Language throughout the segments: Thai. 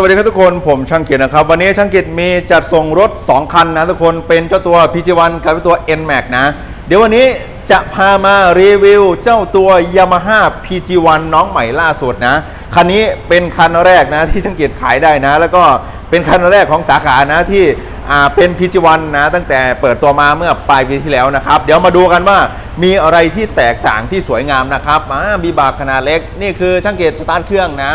สวัสดีครับทุกคนผมช่างเกียรตินะครับ วันนี้ช่างเกียรติมีจัดส่งรถ 2 คันนะทุกคนเป็นเจ้าตัว PG1 กับตัว NMAX นะ เดี๋ยววันนี้จะพามารีวิวเจ้าตัว Yamaha PG1 น้องใหม่ล่าสุดนะ คันนี้เป็นคันแรกนะที่ช่างเกียรติขายได้นะ แล้วก็เป็นคันแรกของสาขานะที่เป็น PG1 นะ ตั้งแต่เปิดตัวมาเมื่อปลายปีที่แล้วนะครับ เดี๋ยวมาดูกันว่ามีอะไรที่แตกต่างที่สวยงามนะครับอ่ามีบาร์ขนาดเล็ก นี่คือช่างเกียรติสตาร์ทเครื่องนะ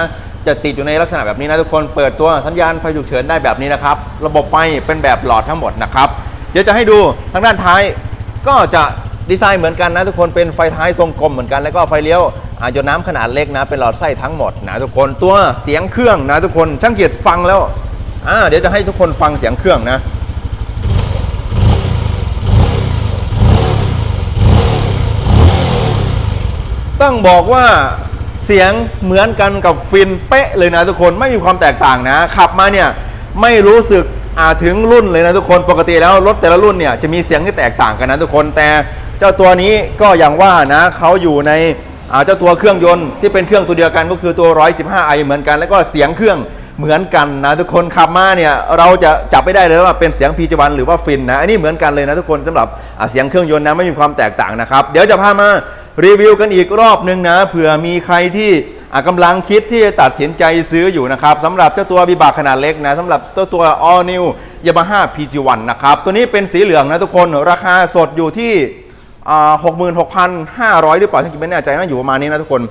จะติดอยู่ในลักษณะแบบนี้นะทุกคนเปิดตัวสัญญาณไฟฉุกเฉินได้แบบนี้นะครับ ระบบไฟเป็นแบบหลอดทั้งหมดนะครับ เดี๋ยวจะให้ดูทางด้านท้ายก็จะดีไซน์เหมือนกันนะทุกคนเป็นไฟท้ายทรงกลมเหมือนกันแล้วก็ไฟเลี้ยวอาหยดน้ำขนาดเล็กนะ เป็นหลอดไส้ทั้งหมดนะทุกคนตัวเสียงเครื่องนะทุกคนช่างเกียรติฟังแล้วอ่าเดี๋ยวจะให้ทุกคนฟังเสียงเครื่องนะต้องบอกว่า เสียงเหมือนกันกับฟินเป๊ะเลยนะทุกคนไม่มีความแตกต่างนะขับมาเนี่ยไม่รู้สึกอาถึงรุ่นเลยนะทุกคนปกติแล้วรถแต่ละรุ่นเนี่ยจะมีเสียงที่แตกต่างกันนะทุกคนแต่เจ้าตัวนี้ก็อย่างว่านะเขาอยู่ในเจ้าตัวเครื่องยนต์ที่เป็นเครื่องตัวเดียวกันก็คือตัว 115i เหมือนกัน แล้วก็เสียงเครื่องเหมือนกันนะทุกคนขับมาเนี่ยเราจะจับไม่ได้เลยว่าเป็นเสียงพีจวันหรือว่าฟินนะอันนี้เหมือนกันเลยนะทุกคนสำหรับเสียงเครื่องยนต์นะไม่มีความแตกต่างนะครับเดี๋ยวจะพามา รีวิวกันอีกรอบหนึ่งนะเผื่อมีใครที่กำลังคิดที่จะตัดสินใจซื้ออยู่นะครับสำหรับเจ้าตัวบิบากขนาดเล็กนะสำหรับเจ้าตัว All New Yamaha PG1 นะครับ ตัวนี้เป็นสีเหลืองนะทุกคนราคาสดอยู่ที่หกหมื่นหกพันห้าร้อยหรือเปล่าฉันไม่แน่ใจนะอยู่ประมาณนี้นะทุกคน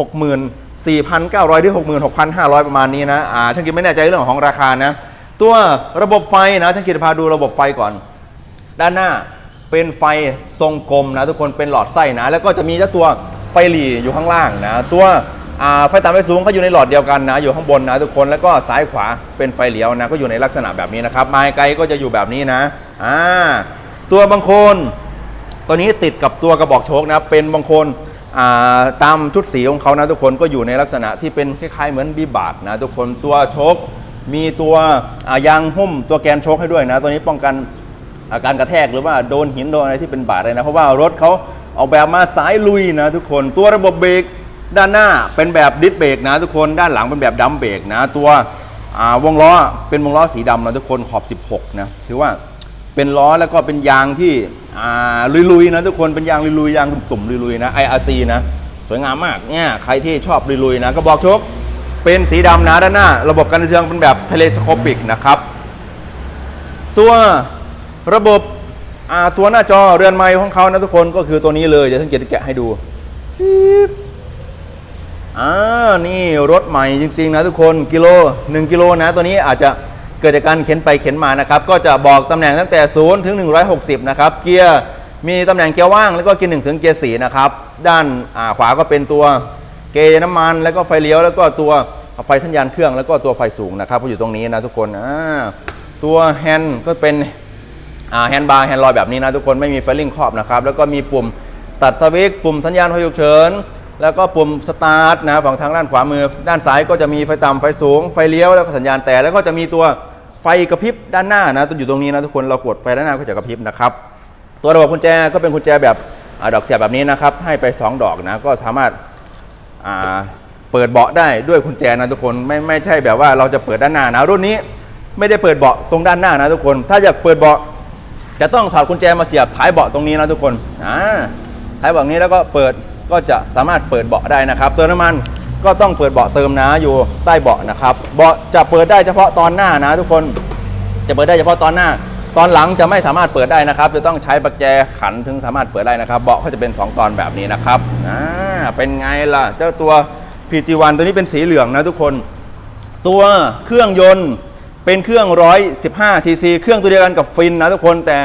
หกหมื่นสี่พันเก้าร้อยหรือหกหมื่นหกพันห้าร้อยประมาณนี้นะอ่าฉันกินไม่แน่ใจเรื่องของราคานะ ตัวระบบไฟนะฉันกินพาดูระบบไฟก่อน ด้านหน้า เป็นไฟทรงกลมนะทุกคนเป็นหลอดไส้นะ แล้วก็จะมีเจ้าตัวไฟหลีอยู่ข้างล่างนะ ตัวไฟต่ำไฟสูงก็อยู่ในหลอดเดียวกันนะ อยู่ข้างบนนะทุกคนแล้วก็ซ้ายขวาเป็นไฟเลี้ยวนะ ก็อยู่ในลักษณะแบบนี้นะครับไม้ไกลก็จะอยู่แบบนี้นะอ่าตัวบางโคน ตัวนี้ติดกับตัวกระบอกโชคนะ เป็นบางโคนาตามชุดสีของเขานะทุกคนก็อยู่ในลักษณะที่เป็นคล้ายๆเหมือนบีบาดนะทุกคนตัวโชคมีตัวยางหุ้มตัวแกนโชคให้ด้วยนะ ตัวนี้ป้องกัน อาการกระแทกหรือว่าโดนหินโดนอะไรที่เป็นบาดเลยนะ เพราะว่ารถเขาออกแบบมาสายลุยนะทุกคนตัวระบบเบรกด้านหน้าเป็นแบบดิสเบรกนะทุกคนด้านหลังเป็นแบบดัมเบรกนะตัววงล้อเป็นวงล้อสีดำนะทุกคนขอบ 16 นะถือว่าเป็นล้อแล้วก็เป็นยางที่ลุยๆนะทุกคนเป็นยางลุยๆยางตุ่มๆลุยๆนะ IRC นะสวยงามมากเนี่ยใครที่ชอบลุยๆนะก็บอกชคเป็นสีดำนะด้านหน้า ระบบการเทืองเป็นแบบเทเลสโคปิกนะครับ ตัว ระบบอ่าตัวหน้าจอเรือนไม้ของเขานะทุกคนก็คือตัวนี้เลยเดี๋ยวท่านเกียรติแกะให้ดูชิปอ่านี่รถใหม่จริงๆนะทุกคนกิโล 1 กิโลนะตัวนี้อาจจะเกิดจากการเข็นไปเข็นมานะครับ ก็จะบอกตำแหน่งตั้งแต่ 0 ถึง 160 นะครับ เกียร์มีตำแหน่งเกียร์ว่างแล้วก็เกียร์1ถึงเกียร์4นะครับ ด้านอ่าขวาก็เป็นตัวเกยร์น้ำมัน แล้วก็ไฟเลี้ยวแล้วก็ตัวไฟสัญญาณเครื่องแล้วก็ตัวไฟสูงนะครับก็อยู่ตรงนี้นะทุกคนอ่าตัวแฮนด์ก็เป็น แฮนด์บาร์แฮนด์ลอยแบบนี้นะทุกคนไม่มีไฟลิ่งครอบนะครับแล้วก็มีปุ่มตัดสวิตช์ปุ่มสัญญาณไฟฉุกเฉินแล้วก็ปุ่มสตาร์ทนะฝั่งทางด้านขวามือ ด้านซ้ายก็จะมีไฟต่ำไฟสูงไฟเลี้ยวแล้วก็สัญญาณแต่แล้วก็จะมีตัวไฟกระพริบด้านหน้านะตัวอยู่ตรงนี้นะทุกคนเรากดไฟด้านหน้าก็จะกระพริบนะครับตัวระบบกุญแจก็เป็นกุญแจแบบอดอกเสียบแบบนี้นะครับให้ไป 2 ดอกนะก็สามารถอ่าเปิดเบาะได้ด้วยกุญแจนะทุกคนไม่ไม่ใช่แบบว่าเราจะเปิดด้านหน้านะรุ่นนี้ไม่ได้เปิดเบาะตรงด้านหน้านะทุกคน ถ้าอยากเปิดเบาะ จะต้องถอดกุญแจมาเสียบท้ายเบาะตรงนี้นะทุกคนอ่าท้ายเบาะนี้แล้วก็เปิดก็จะสามารถเปิดเบาะได้นะครับเติมน้ำมันก็ต้องเปิดเบาะเติมนะอยู่ใต้เบาะนะครับเบาะจะเปิดได้เฉพาะตอนหน้านะทุกคนจะเปิดได้เฉพาะตอนหน้า ตอนหลังจะไม่สามารถเปิดได้นะครับ จะต้องใช้ปักแจขันถึงสามารถเปิดได้นะครับ เบาะเขาจะเป็น 2 ตอนแบบนี้นะครับอ่าเป็นไงล่ะ เจ้าตัว PG1 ตัวนี้เป็นสีเหลืองนะทุกคน ตัวเครื่องยนต์ เป็นเครื่อง 115ซีซีเครื่องตัวเดียวกันกับฟินนะทุกคนแต่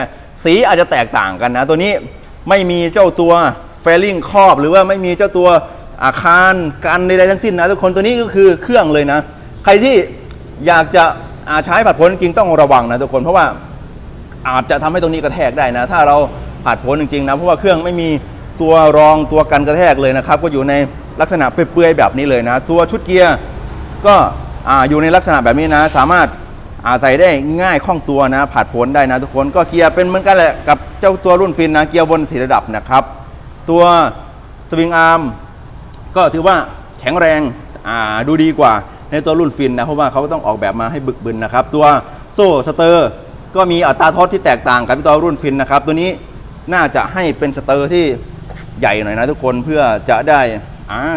สีอาจจะแตกต่างกันนะ ตัวนี้ไม่มีเจ้าตัวเฟลลิ่งครอบ หรือว่าไม่มีเจ้าตัวอาคารกันใดๆทั้งสิ้นนะทุกคนตัวนี้ก็คือเครื่องเลยนะ ใครที่อยากจะอาใช้ผัดผลจริงต้องระวังนะทุกคนเพราะว่าอาจจะทำให้ตรงนี้กระแทกได้นะ ถ้าเราผ่านผลจริงๆนะเพราะว่าเครื่องไม่มีตัวรองตัวกันกระแทกเลยนะครับ ก็อยู่ในลักษณะเปื่อยๆแบบนี้เลยนะ ตัวชุดเกียร์ก็ออยู่ในลักษณะแบบนี้นะ สามารถ ใส่ได้ง่ายคล่องตัวนะผ่านผลได้นะทุกคนก็เกียร์เป็นเหมือนกันแหละกับเจ้าตัวรุ่นฟินนะเกียร์บนสีระดับนะครับ ตัวสวิงอาร์มก็ถือว่าแข็งแรงดูดีกว่าในตัวรุ่นฟินนะเพราะว่าเขาต้องออกแบบมาให้บึกบึนนะครับ ตัวโซ่สเตอร์ก็มีอัตราทดที่แตกต่างกับตัวรุ่นฟินนะครับ ตัวนี้น่าจะให้เป็นสเตอร์ที่ใหญ่หน่อยนะทุกคนเพื่อจะได้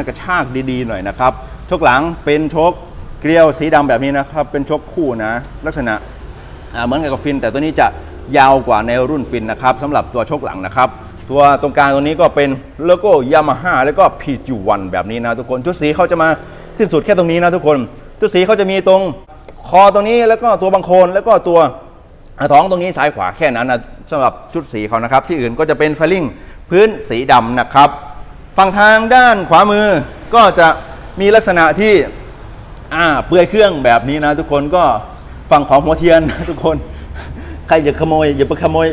กระชากดีๆหน่อยนะครับชกหลังเป็นชก เกลียวสีดำแบบนี้นะครับ เป็นชกคู่นะ ลักษณะเหมือนกับฟิน แต่ตัวนี้จะยาวกว่าในรุ่นฟินนะครับสำหรับตัวชกหลังนะครับ ตัวตรงกลางตัวนี้ก็เป็นโลโก้ยามาฮ่าแล้วก็ PG1 แบบนี้นะทุกคนชุดสีเขาจะมาสิ้นสุดแค่ตรงนี้นะทุกคนชุดสีเขาจะมีตรงคอตรงนี้แล้วก็ตัวบังโคนแล้วก็ตัวท้องตรงนี้ซ้ายขวาแค่นั้นนะสำหรับชุดสีเขานะครับ ที่อื่นก็จะเป็นไฟลิ่งพื้นสีดำนะครับ ฝั่งทางด้านขวามือก็จะมีลักษณะที่ อ่าเปลือยเครื่องแบบนี้นะทุกคนก็ฝั่งของหัวเทียนนะทุกคนใครจะขโมยอย่าไปขโมย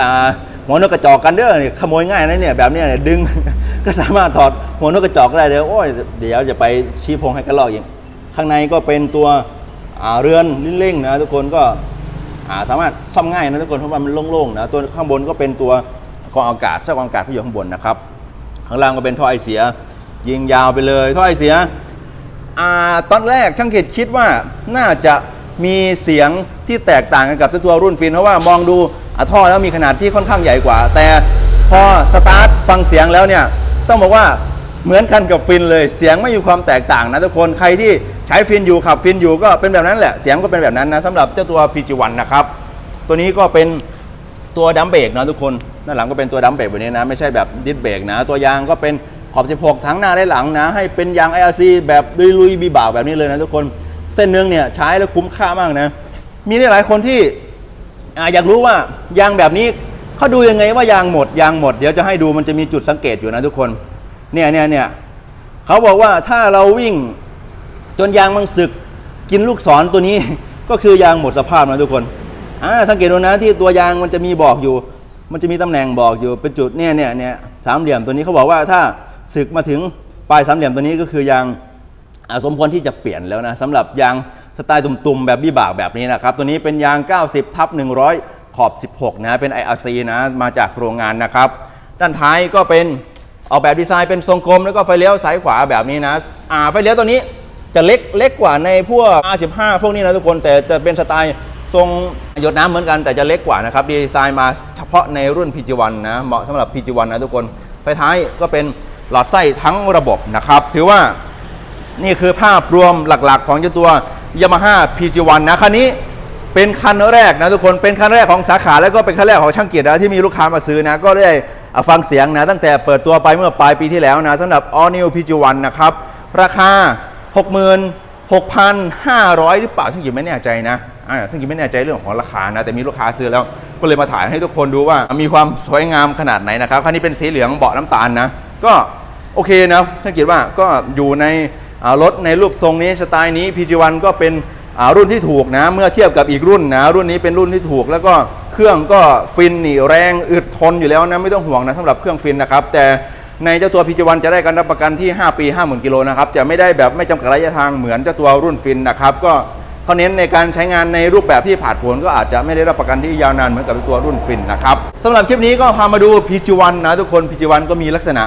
อ่าหัวนกกระจอกกันเด้อเนี่ยขโมยง่ายนะเนี่ยแบบเนี้ยเนี่ยดึง ก็สามารถถอดหัวนกกระจอกได้เลยโอ้ยเดี๋ยวจะไปชี้พงให้กระลอกอีกข้างในก็เป็นตัวอ่าเรือนลิ้นเร่งนะทุกคนก็อ่าสามารถซ่อมง่ายนะทุกคนเพราะว่ามันโล่งๆนะตัวข้างบนก็เป็นตัวกองอากาศเสื้อกองอากาศที่อยู่ข้างบนนะครับข้างล่างก็เป็นท่อไอเสีย ยิงยาวไปเลยท่อไอเสีย ตอนแรกช่างเกตคิดว่าน่าจะมีเสียงที่แตกต่างกันกับตัวรุ่นฟินเพราะว่ามองดูอะท่อแล้วมีขนาดที่ค่อนข้างใหญ่กว่า แต่พอสตาร์ทฟังเสียงแล้วเนี่ยต้องบอกว่าเหมือนกันกับฟินเลยเสียงไม่มีความแตกต่างนะทุกคนใครที่ใช้ฟินอยู่ขับฟินอยู่ก็เป็นแบบนั้นแหละเสียงก็เป็นแบบนั้นนะสำหรับเจ้าตัว PG1 นะครับตัวนี้ก็เป็นตัวดัมเบรกนะทุกคนด้านหลังก็เป็นตัวดัมเบรกแบบนี้นะไม่ใช่แบบดิสเบรกนะตัวยางก็เป็น ขอบ 16 ทั้งหน้าและหลังนะ ให้เป็นยาง IRC แบบลุยๆบีบ่าวแบบนี้เลยนะทุกคน เส้นเนืองเนี่ยใช้แล้วคุ้มค่ามากนะ มีหลายคนที่อยากรู้ว่ายางแบบนี้เขาดูยังไงว่ายางหมดยางหมด เดี๋ยวจะให้ดูมันจะมีจุดสังเกตอยู่นะทุกคน เนี่ยเนี่ยเนี่ยเขาบอกว่าถ้าเราวิ่งจนยางมันสึกกินลูกศรตัวนี้ ก็คือยางหมดสภาพนะทุกคนอ่าสังเกตดูนะที่ตัวยางมันจะมีบอกอยู่ มันจะมีตำแหน่งบอกอยู่เป็นจุดเนี่ยเนี่ยเนี่ยสามเหลี่ยมตัวนี้เขาบอกว่าถ้า สึกมาถึงปลายสามเหลี่ยมตัวนี้ก็คือยางสมควรที่จะเปลี่ยนแล้วนะสำหรับยางสไตล์ตุ่มๆแบบบี้บากแบบนี้นะครับ ตัวนี้เป็นยาง 90 ทับ 100 ขอบ 16 นะเป็น IRC นะมาจากโรงงานนะครับ ด้านท้ายก็เป็นออกแบบดีไซน์เป็นทรงกลมแล้วก็ไฟเลี้ยวซ้ายขวาแบบนี้นะอ่าไฟเลี้ยวตัวนี้จะเล็กเล็กกว่าในพวก R15 พวกนี้นะทุกคนแต่จะเป็นสไตล์ทรงหยดน้ำเหมือนกันแต่จะเล็กกว่านะครับดีไซน์มาเฉพาะในรุ่น PG1 นะเหมาะสำหรับ PG1 นะทุกคนไฟท้ายก็เป็น หลอดไส้ทั้งระบบนะครับ ถือว่านี่คือภาพรวมหลักๆ ของเจ้าตัว Yamaha PG1 นะคันนี้เป็นคันแรกนะทุกคนเป็นคันแรกของสาขาแล้วก็เป็นคันแรกของช่างเกียรตินะที่มีลูกค้ามาซื้อนะก็ได้ฟังเสียงนะตั้งแต่เปิดตัวไปเมื่อปลายปีที่แล้วนะสำหรับ All New PG1 นะครับราคา 66,500 หรือเปล่าช่างเกียรติไม่แน่ใจนะอ่าช่างเกียรไม่แน่ใจเรื่องของราคานะแต่มีลูกค้าซื้อแล้วก็เลยมาถ่ายให้ทุกคนดูว่ามีความสวยงามขนาดไหนนะครับคันนี้เป็นสีเหลืองเบาะน้ำตาลนะก็ โอเคนะท่าเกตว่าก็อยู่ในรถในรูปทรงนี้สไตล์นี้ PG1 ก็เป็นรุ่นที่ถูกนะ เมื่อเทียบกับอีกรุ่นนะ รุ่นนี้เป็นรุ่นที่ถูก แล้วก็เครื่องก็ฟินนี่แรงอึดทนอยู่แล้วนะ ไม่ต้องห่วงนะสำหรับเครื่องฟินนะครับ แต่ในเจ้าตัว PG1 จะได้การรับประกันที่ 5 ปี 50,000กิโลนะครับ จะไม่ได้แบบไม่จำกัดระยะทางเหมือนเจ้าตัวรุ่นฟินนะครับ ก็เขาเน้นในการใช้งานในรูปแบบที่ผ่านผลก็อาจจะไม่ได้รับประกันที่ยาวนานเหมือนกับตัวรุ่นฟินนะครับสำหรับคลิปนี้ก็พามาดู PG1 นะทุกคน PG1 ก็มีลักษณะ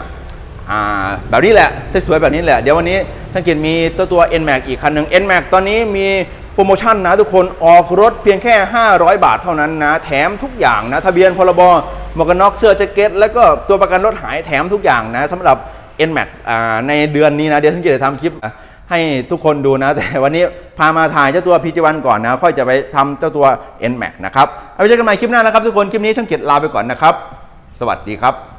แบบนี้แหละสวยๆแบบนี้แหละ เดี๋ยววันนี้ท่านเกียรติมีตัวตัว NMAX อีกคันหนึ่ง NMAX ตอนนี้มีโปรโมชั่นนะทุกคนออกรถเพียงแค่ 500 บาทเท่านั้นนะ แถมทุกอย่างนะ ทะเบียนพรบหมวกกันน็อกเสื้อแจ็คเก็ต แล้วก็ตัวประกันรถหายแถมทุกอย่างนะสำหรับ NMAX ในเดือนนี้นะ เดี๋ยวท่านเกียรติจะทำคลิปให้ทุกคนดูนะ แต่วันนี้พามาถ่ายเจ้าตัว PG1 ก่อนนะ ค่อยจะไปทำเจ้าตัว NMAX นะครับเอาไว้เจอกันใหม่คลิปหน้านะครับทุกคนคลิปนี้ช่างเกียรติลาไปก่อนนะครับ สวัสดีครับ